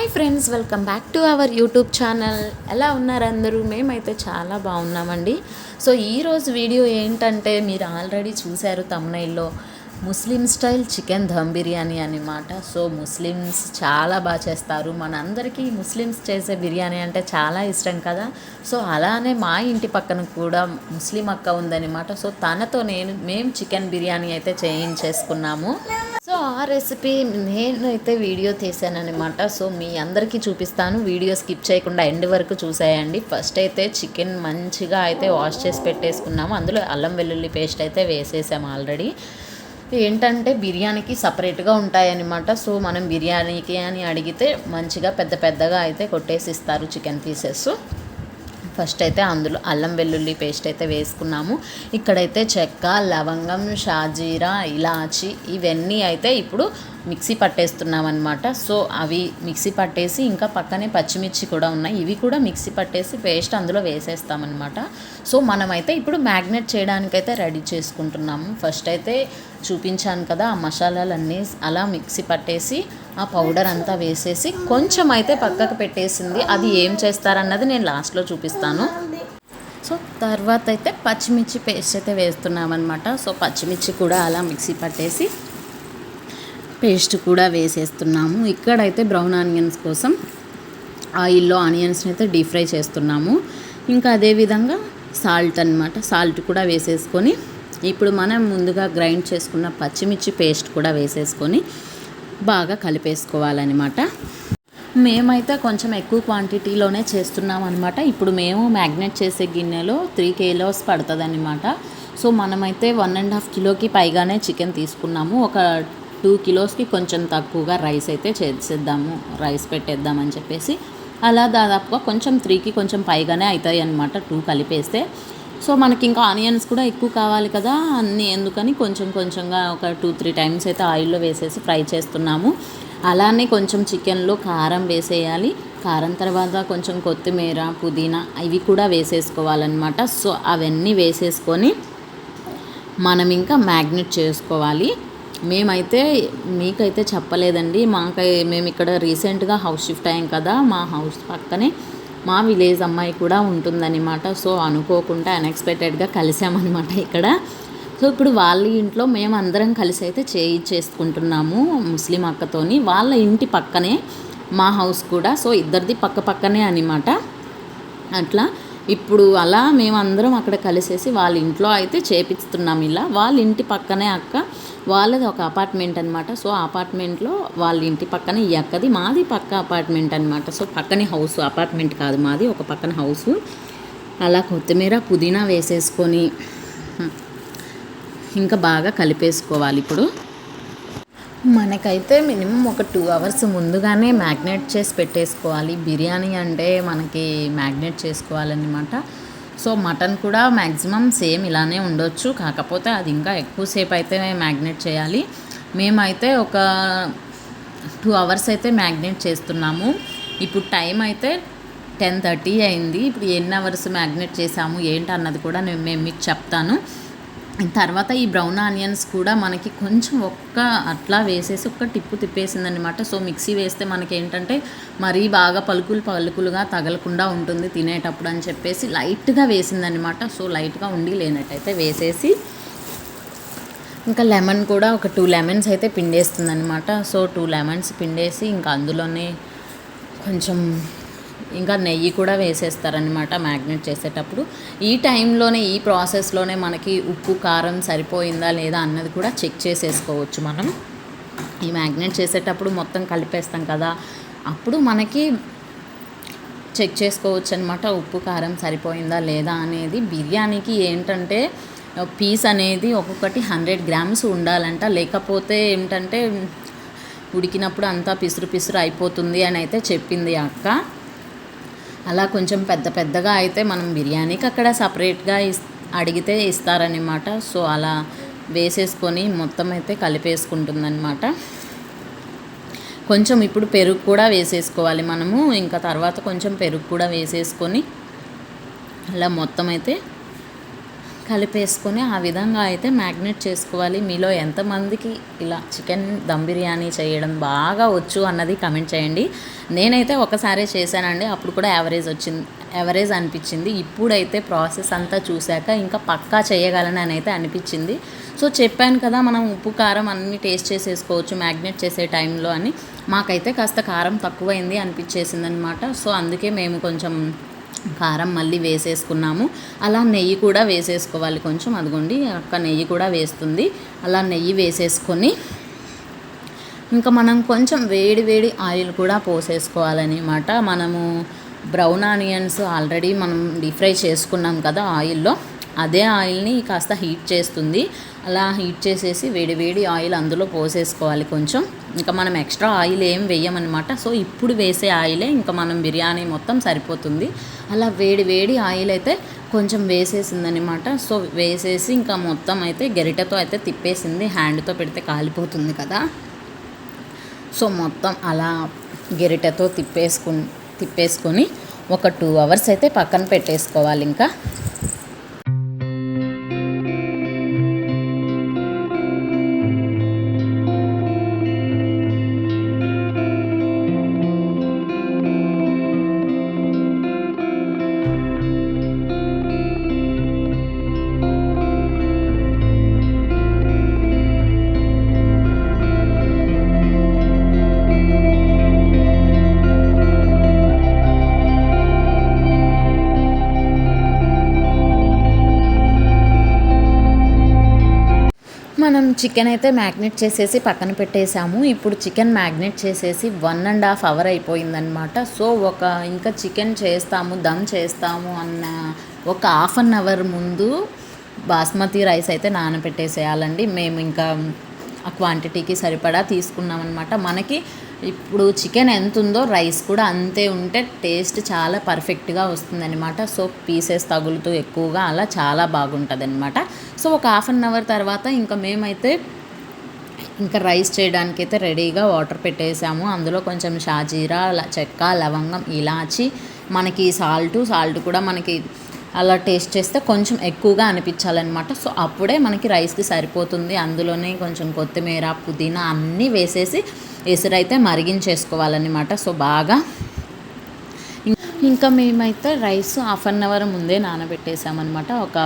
Hi friends welcome back to our YouTube channel. ఎలా ఉన్నారు అందరూ? మేమైతే చాలా బాగున్నామండి. సో ఈరోజు వీడియో ఏంటంటే మీరు ఆల్రెడీ చూశారు తమ్నైల్లో Muslim style chicken dum biryani అనమాట సో ముస్లిమ్స్ చాలా బాగా చేస్తారు. మనందరికీ ముస్లిమ్స్ చేసే బిర్యానీ అంటే చాలా ఇష్టం కదా. సో అలానే మా ఇంటి పక్కన కూడా ముస్లిం అక్క ఉందన్నమాట సో తనతో నేను మేము చికెన్ బిర్యానీ అయితే చేయించేసుకున్నాము. ఆ రెసిపీ నేనైతే వీడియో తీసానమాట సో మీ అందరికీ చూపిస్తాను. వీడియో స్కిప్ చేయకుండా ఎండ్ వరకు చూసేయండి. ఫస్ట్ అయితే చికెన్ మంచిగా అయితే వాష్ చేసి పెట్టేసుకున్నాము. అందులో అల్లం వెల్లుల్లి పేస్ట్ అయితే వేసేసాము ఆల్రెడీ. ఏంటంటే బిర్యానీకి సపరేట్గా ఉంటాయన్నమాట. సో మనం బిర్యానీకి అని అడిగితే మంచిగా పెద్ద పెద్దగా అయితే కొట్టేసి ఇస్తారు చికెన్ పీసెస్. ఫస్ట్ అయితే అందులో అల్లం వెల్లుల్లి పేస్ట్ అయితే వేసుకున్నాము. ఇక్కడైతే చెక్క లవంగం షాజీరా ఇలాచి ఇవన్నీ అయితే ఇప్పుడు మిక్సీ పట్టేస్తున్నాం అనమాట సో అవి మిక్సీ పట్టేసి ఇంకా పక్కనే పచ్చిమిర్చి కూడా ఉన్నాయి. ఇవి కూడా మిక్సీ పట్టేసి పేస్ట్ అందులో వేసేస్తామన్నమాట. సో మనమైతే ఇప్పుడు మ్యాగ్నెట్ చేయడానికైతే రెడీ చేసుకుంటున్నాము. ఫస్ట్ అయితే చూపించాను కదా ఆ మసాలాలన్నీ. అలా మిక్సీ పట్టేసి ఆ పౌడర్ అంతా వేసేసి కొంచెం అయితే పక్కకు పెట్టేసింది. అది ఏం చేస్తారన్నది నేను లాస్ట్లో చూపిస్తాను. సో తర్వాత అయితే పచ్చిమిర్చి పేస్ట్ అయితే వేస్తున్నామన్నమాట. సో పచ్చిమిర్చి కూడా అలా మిక్సీ పట్టేసి పేస్ట్ కూడా వేసేస్తున్నాము. ఇక్కడైతే బ్రౌన్ ఆనియన్స్ కోసం ఆయిల్లో ఆనియన్స్ని అయితే డీప్ ఫ్రై చేస్తున్నాము. ఇంకా అదేవిధంగా సాల్ట్ అనమాట సాల్ట్ కూడా వేసేసుకొని ఇప్పుడు మనం ముందుగా గ్రైండ్ చేసుకున్న పచ్చిమిర్చి పేస్ట్ కూడా వేసేసుకొని బాగా కలిపేసుకోవాలన్నమాట. మేమైతే కొంచెం ఎక్కువ క్వాంటిటీలోనే చేస్తున్నాం అనమాట ఇప్పుడు మేము మ్యాగ్నెట్ చేసే గిన్నెలో త్రీ కేలోస్ పడుతుంది అనమాట సో మనమైతే వన్ అండ్ హాఫ్ కిలోకి పైగానే చికెన్ తీసుకున్నాము. ఒక టూ కిలోస్కి కొంచెం తక్కువగా రైస్ అయితే చేసేద్దాము. రైస్ పెట్టేద్దామని చెప్పేసి అలా దాదాపుగా కొంచెం త్రీకి కొంచెం పైగానే అవుతాయి అనమాట టూ కలిపేస్తే. సో మనకి ఇంకా ఆనియన్స్ కూడా ఎక్కువ కావాలి కదా అన్ని ఎందుకని కొంచెం కొంచెంగా ఒక టూ త్రీ టైమ్స్ అయితే ఆయిల్లో వేసేసి ఫ్రై చేస్తున్నాము. అలానే కొంచెం చికెన్లో కారం వేసేయాలి. కారం తర్వాత కొంచెం కొత్తిమీర పుదీనా ఇవి కూడా వేసేసుకోవాలన్నమాట. సో అవన్నీ వేసేసుకొని మనం ఇంకా మ్యాగ్నెట్ చేసుకోవాలి. మేమైతే మీకైతే చెప్పలేదండి. మాకై మేము ఇక్కడ రీసెంట్గా హౌస్ షిఫ్ట్ అయ్యాం కదా మా హౌస్ పక్కనే మా విలేజ్ అమ్మాయి కూడా ఉంటుందన్నమాట. సో అనుకోకుండా అన్ఎక్స్పెక్టెడ్గా కలిసామన్నమాట ఇక్కడ. సో ఇప్పుడు వాళ్ళ ఇంట్లో మేము అందరం కలిసి అయితే చేయి చేసుకుంటున్నాము ముస్లిం అక్కతోని. వాళ్ళ ఇంటి పక్కనే మా హౌస్ కూడా. సో ఇద్దరిది పక్క పక్కనే అనమాట అట్లా. ఇప్పుడు అలా మేమందరం అక్కడ కలిసేసి వాళ్ళ ఇంట్లో అయితే చేపిస్తున్నాం ఇలా. వాళ్ళ ఇంటి పక్కనే అక్క వాళ్ళది ఒక అపార్ట్మెంట్ అనమాట సో అపార్ట్మెంట్లో వాళ్ళ ఇంటి పక్కన ఈ అక్కది. మాది పక్క అపార్ట్మెంట్ అనమాట సో పక్కనే హౌస్ అపార్ట్మెంట్ కాదు మాది ఒక పక్కన హౌస్. అలా కొత్తిమీర పుదీనా వేసేసుకొని ఇంకా బాగా కలిపేసుకోవాలి ఇప్పుడు. మనకైతే మినిమం ఒక టూ అవర్స్ ముందుగానే మ్యాగ్నేట్ చేసి పెట్టేసుకోవాలి. బిర్యానీ అంటే మనకి మ్యాగ్నేట్ చేసుకోవాలన్నమాట. సో మటన్ కూడా మ్యాక్సిమం సేమ్ ఇలానే ఉండొచ్చు. కాకపోతే అది ఇంకా ఎక్కువసేపు అయితే మ్యాగ్నేట్ చేయాలి. మేమైతే ఒక టూ అవర్స్ అయితే మ్యాగ్నేట్ చేస్తున్నాము. ఇప్పుడు టైం అయితే టెన్ థర్టీ అయింది. ఇప్పుడు ఎన్ని అవర్స్ మ్యాగ్నేట్ చేసాము ఏంటి అన్నది కూడా నేను మేము మీకు చెప్తాను. తర్వాత ఈ బ్రౌన్ ఆనియన్స్ కూడా మనకి కొంచెం ఒక్క అట్లా వేసేసి ఒక్క టిప్పు తిప్పేసిందనమాట సో మిక్సీ వేస్తే మనకి ఏంటంటే మరీ బాగా పలుకులు పలుకులుగా తగలకుండా ఉంటుంది తినేటప్పుడు అని చెప్పేసి లైట్గా వేసిందనమాట సో లైట్గా ఉండి లేనట్టయితే వేసేసి ఇంకా లెమన్ కూడా ఒక టూ లెమన్స్ అయితే పిండేస్తుంది అనమాట సో టూ లెమన్స్ పిండేసి ఇంకా అందులోనే కొంచెం ఇంకా నెయ్యి కూడా వేసేస్తారనమాట మ్యాగ్నెట్ చేసేటప్పుడు. ఈ టైంలోనే ఈ ప్రాసెస్లోనే మనకి ఉప్పు కారం సరిపోయిందా లేదా అన్నది కూడా చెక్ చేసేసుకోవచ్చు మనం. ఈ మ్యాగ్నెట్ చేసేటప్పుడు మొత్తం కలిపేస్తాం కదా అప్పుడు మనకి చెక్ చేసుకోవచ్చు అనమాట ఉప్పు కారం సరిపోయిందా లేదా అనేది. బిర్యానీకి ఏంటంటే పీస్ అనేది ఒక్కొక్కటి హండ్రెడ్ గ్రామ్స్ ఉండాలంట. లేకపోతే ఏంటంటే ఉడికినప్పుడు అంతా పిసురు పిసురు అయిపోతుంది అని అయితే చెప్పింది అక్క. అలా కొంచెం పెద్ద పెద్దగా అయితే మనం బిర్యానీకి అక్కడ సపరేట్గా ఇస్ అడిగితే ఇస్తారనమాట సో అలా వేసేసుకొని మొత్తం అయితే కలిపేసుకుంటుందన్నమాట. కొంచెం ఇప్పుడు పెరుగు కూడా వేసేసుకోవాలి మనము. ఇంకా తర్వాత కొంచెం పెరుగు కూడా వేసేసుకొని అలా మొత్తం అయితే కలిపేసుకొని ఆ విధంగా అయితే మ్యాగ్నెట్ చేసుకోవాలి. మీలో ఎంతమందికి ఇలా చికెన్ దమ్ బిర్యానీ చేయడం బాగా వచ్చు అన్నది కమెంట్ చేయండి. నేనైతే ఒకసారి చేశానండి. అప్పుడు కూడా యావరేజ్ వచ్చింది యావరేజ్ అనిపించింది. ఇప్పుడైతే ప్రాసెస్ అంతా చూశాక ఇంకా పక్కా చేయగలను అని అయితే అనిపించింది. సో చెప్పాను కదా మనం ఉప్పు కారం అన్నీ టేస్ట్ చేసేసుకోవచ్చు మ్యాగ్నెట్ చేసే టైంలో అని. మాకైతే కాస్త కారం తక్కువైంది అనిపించేసింది అనమాట సో అందుకే మేము కొంచెం కారం మళ్ళీ వేసేసుకున్నాము. అలా నెయ్యి కూడా వేసేసుకోవాలి కొంచెం. అదిగోండి అక్క నెయ్యి కూడా వేస్తుంది. అలా నెయ్యి వేసేసుకొని ఇంకా మనం కొంచెం వేడి వేడి ఆయిల్ కూడా పోసేసుకోవాలన్నమాట. మనము బ్రౌన్ ఆనియన్స్ ఆల్రెడీ మనం డీప్ ఫ్రై చేసుకున్నాం కదా ఆయిల్లో. అదే ఆయిల్ని కాస్త హీట్ చేస్తుంది. అలా హీట్ చేసేసి వేడి వేడి ఆయిల్ అందులో పోసేసుకోవాలి కొంచెం. ఇంకా మనం ఎక్స్ట్రా ఆయిల్ ఏం వేయమన్నమాట. సో ఇప్పుడు వేసే ఆయిలే ఇంకా మనం బిర్యానీ మొత్తం సరిపోతుంది. అలా వేడి వేడి ఆయిల్ అయితే కొంచెం వేసేసిందనమాట సో వేసేసి ఇంకా మొత్తం అయితే గరిటతో అయితే తిప్పేసింది. హ్యాండ్తో పెడితే కాలిపోతుంది కదా. సో మొత్తం అలా గరిటెతో తిప్పేసుకు తిప్పేసుకొని ఒక టూ అవర్స్ అయితే పక్కన పెట్టేసుకోవాలి ఇంకా. చికెన్ అయితే మ్యాగ్నెట్ చేసేసి పక్కన పెట్టేసాము ఇప్పుడు చికెన్ మ్యాగ్నెట్ చేసేసి వన్ అండ్ హాఫ్ అవర్ అయిపోయిందనమాట సో ఒక ఇంకా చికెన్ చేస్తాము దమ్ చేస్తాము అన్న ఒక హాఫ్ అన్ అవర్ ముందు బాస్మతి రైస్ అయితే నానబెట్టేసేయాలండి. మేము ఇంకా ఆ క్వాంటిటీకి సరిపడా తీసుకున్నాం అనమాట మనకి ఇప్పుడు చికెన్ ఎంత ఉందో రైస్ కూడా అంతే ఉంటే టేస్ట్ చాలా పర్ఫెక్ట్గా వస్తుందన్నమాట. సో పీసెస్ తగులుతూ ఎక్కువగా అలా చాలా బాగుంటుంది అనమాట సో ఒక హాఫ్ అన్ అవర్ తర్వాత ఇంకా మేమైతే ఇంకా రైస్ చేయడానికి అయితే రెడీగా వాటర్ పెట్టేసాము. అందులో కొంచెం షాజీరా ల- చెక్క లవంగం ఇలాచి మనకి సాల్ట్ సాల్ట్ కూడా మనకి అలా టేస్ట్ చేస్తే కొంచెం ఎక్కువగా అనిపించాలన్నమాట. సో అప్పుడే మనకి రైస్కి సరిపోతుంది. అందులోనే కొంచెం కొత్తిమీర పుదీనా అన్నీ వేసేసి ఎసురైతే మరిగించేసుకోవాలన్నమాట. సో బాగా ఇంకా మేమైతే రైస్ హాఫ్ అన్ అవర్ ముందే నానబెట్టేసామన్నమాట. ఒక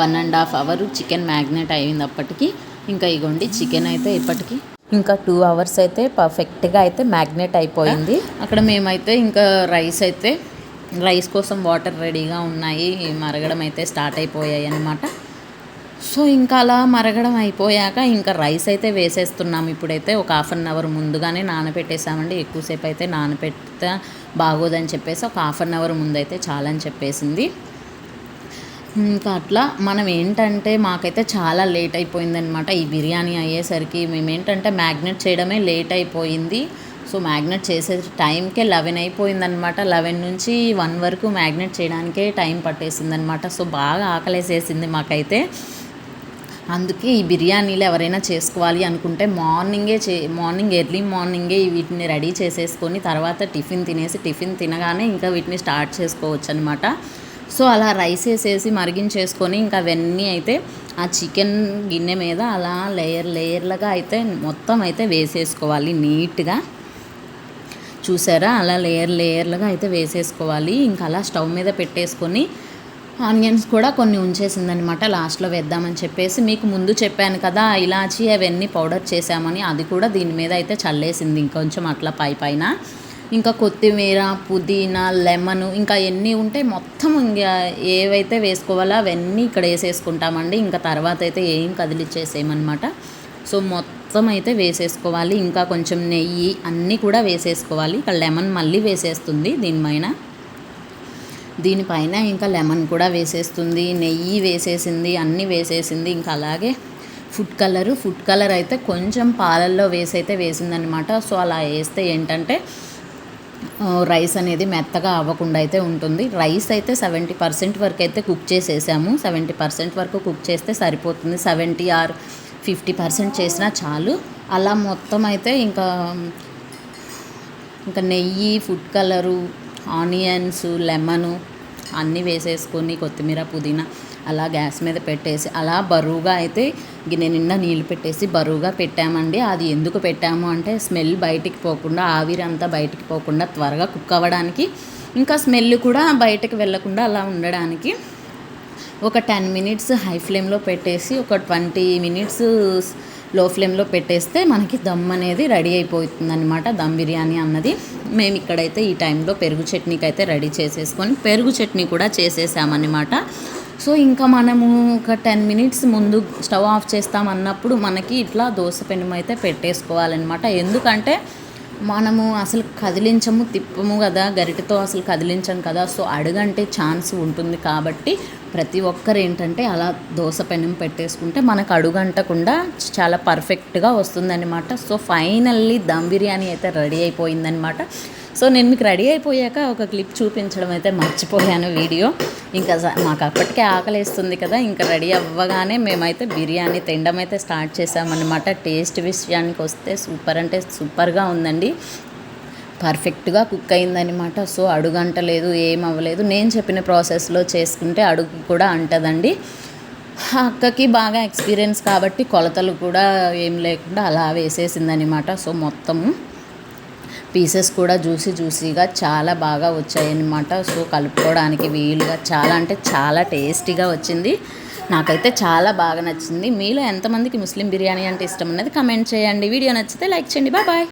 one and half hour chicken marinate అయింది అప్పటికి. ఇంకా ఇగోండి చికెన్ అయితే ఇప్పటికి ఇంకా టూ అవర్స్ అయితే పర్ఫెక్ట్గా అయితే మ్యాగ్నేట్ అయిపోయింది. అక్కడ మేమైతే ఇంకా రైస్ అయితే రైస్ కోసం వాటర్ రెడీగా ఉన్నాయి. మరగడం అయితే స్టార్ట్ అయిపోయాయి అన్నమాట సో ఇంకా అలా మరగడం అయిపోయాక ఇంకా రైస్ అయితే వేసేస్తున్నాం. ఇప్పుడైతే ఒక హాఫ్ అన్ అవర్ ముందుగానే నానబెట్టేసామండి. ఎక్కువసేపు అయితే నానపెడితే బాగోదని చెప్పేసి ఒక హాఫ్ అన్ అవర్ ముందైతే చాలని చెప్పేసింది. ఇంకా అట్లా మనం ఏంటంటే మాకైతే చాలా లేట్ అయిపోయిందనమాట ఈ బిర్యానీ అయ్యేసరికి మేము ఏంటంటే మ్యాగ్నెట్ చేయడమే లేట్ అయిపోయింది. సో మ్యాగ్నెట్ చేసే టైంకే లెవెన్ అయిపోయిందనమాట లెవెన్ నుంచి వన్ వరకు మ్యాగ్నెట్ చేయడానికే టైం పట్టేసిందనమాట సో బాగా ఆకలేసేసింది మాకైతే. అందుకే ఈ బిర్యానీలు ఎవరైనా చేసుకోవాలి అనుకుంటే మార్నింగే చే మార్నింగ్ ఎర్లీ మార్నింగే వీటిని రెడీ చేసేసుకొని తర్వాత టిఫిన్ తినేసి టిఫిన్ తినగానే ఇంకా వీటిని స్టార్ట్ చేసుకోవచ్చు అనమాట సో అలా రైస్ వేసేసి మరిగించేసుకొని ఇంకా అవన్నీ అయితే ఆ చికెన్ గిన్నె మీద అలా లేయర్ లేయర్లుగా అయితే మొత్తం అయితే వేసేసుకోవాలి నీట్గా. చూసారా? అలా లేయర్ లేయర్లుగా అయితే వేసేసుకోవాలి. ఇంకా అలా స్టవ్ మీద పెట్టేసుకొని ఆనియన్స్ కూడా కొన్ని ఉంచేసిందనమాట లాస్ట్లో వేద్దామని చెప్పేసి. మీకు ముందు చెప్పాను కదా ఇలాచి అవన్నీ పౌడర్ చేసామని అది కూడా దీని మీద అయితే చల్లేసింది ఇంకొంచెం అట్లా పై పైన. ఇంకా కొత్తిమీర పుదీనా లెమన్ ఇంకా ఎన్ని ఉంటే మొత్తం ఇంకా ఏవైతే వేసుకోవాలో అవన్నీ ఇక్కడ వేసేసుకుంటామండి. ఇంకా తర్వాత అయితే ఏం కదిలిచ్చేసేయమన్నమాట. సో మొత్తం అయితే వేసేసుకోవాలి. ఇంకా కొంచెం నెయ్యి అన్నీ కూడా వేసేసుకోవాలి. ఇక్కడ లెమన్ మళ్ళీ వేసేస్తుంది దీనిపైన. దీనిపైన ఇంకా లెమన్ కూడా వేసేస్తుంది నెయ్యి వేసేసింది అన్నీ వేసేసింది ఇంకా అలాగే ఫుడ్ కలరు. ఫుడ్ కలర్ అయితే కొంచెం పాలల్లో వేసి అయితే వేసిందనమాట. సో అలా వేస్తే ఏంటంటే రైస్ అనేది మెత్తగా అవ్వకుండా అయితే ఉంటుంది. రైస్ అయితే సెవెంటీ పర్సెంట్ వరకు అయితే కుక్ చేసేసాము. సెవెంటీ పర్సెంట్ వరకు కుక్ చేస్తే సరిపోతుంది. సెవెంటీ ఆర్ ఫిఫ్టీ పర్సెంట్ చేసినా చాలు. అలా మొత్తం అయితే ఇంకా ఇంకా నెయ్యి ఫుడ్ కలరు ఆనియన్స్ లెమను అన్నీ వేసేసుకొని కొత్తిమీర పుదీనా అలా గ్యాస్ మీద పెట్టేసి అలా బరువుగా అయితే గిన్నె నిండా నీళ్ళు పెట్టేసి బరువుగా పెట్టామండి. అది ఎందుకు పెట్టాము అంటే స్మెల్ బయటికి పోకుండా ఆవిరి అంతా బయటికి పోకుండా త్వరగా కుక్ అవ్వడానికి. ఇంకా స్మెల్ కూడా బయటకు వెళ్ళకుండా అలా ఉండడానికి ఒక టెన్ మినిట్స్ హై ఫ్లేమ్లో పెట్టేసి ఒక ట్వంటీ మినిట్స్ లో ఫ్లేమ్లో పెట్టేస్తే మనకి దమ్ అనేది రెడీ అయిపోతుంది అనమాట దమ్ బిర్యానీ అన్నది. మేము ఇక్కడైతే ఈ టైంలో పెరుగు చట్నీకి అయితే రెడీ చేసేసుకొని పెరుగు చట్నీ కూడా చేసేసామన్నమాట. సో ఇంకా మనము ఒక టెన్ మినిట్స్ ముందు స్టవ్ ఆఫ్ చేస్తాం అన్నప్పుడు మనకి ఇట్లా దోశ పెనం అయితే పెట్టేసుకోవాలన్నమాట. ఎందుకంటే మనము అసలు కదిలించము తిప్పము కదా గరిటతో అసలు కదిలించం కదా. సో అడుగంటే ఛాన్స్ ఉంటుంది కాబట్టి ప్రతి ఒక్కరు ఏంటంటే అలా దోశ పెనం పెట్టేసుకుంటే మనకు అడుగంటకుండా చాలా పర్ఫెక్ట్గా వస్తుందన్నమాట. సో ఫైనల్లీ దమ్ బిర్యానీ అయితే రెడీ అయిపోయిందనమాట సో నేను మీకు రెడీ అయిపోయాక ఒక క్లిప్ చూపించడం అయితే మర్చిపోయాను వీడియో. ఇంకా మాకు అప్పటికే ఆకలేస్తుంది కదా ఇంకా రెడీ అవ్వగానే మేమైతే బిర్యానీ తినడం అయితే స్టార్ట్ చేసామన్నమాట. టేస్ట్ విషయానికి వస్తే సూపర్ అంటే సూపర్గా ఉందండి. పర్ఫెక్ట్గా కుక్ అయిందనమాట సో అడుగు అంటలేదు ఏం అవ్వలేదు నేను చెప్పిన ప్రాసెస్లో చేసుకుంటే అడుగు కూడా అంటదండి. ఆ అక్కకి బాగా ఎక్స్పీరియన్స్ కాబట్టి కొలతలు కూడా ఏం లేకుండా అలా వేసేసిందనమాట సో మొత్తము పీసెస్ కూడా జ్యూసీ జ్యూసీగా చాలా బాగా వచ్చాయన్నమాట. సో కలుపుకోవడానికి వీలుగా చాలా అంటే చాలా టేస్టీగా వచ్చింది. నాకైతే చాలా బాగా నచ్చింది. మీలో ఎంతమందికి ముస్లిం బిర్యానీ అంటే ఇష్టం అనేది కమెంట్ చేయండి. వీడియో నచ్చితే లైక్ చేయండి. Bye bye.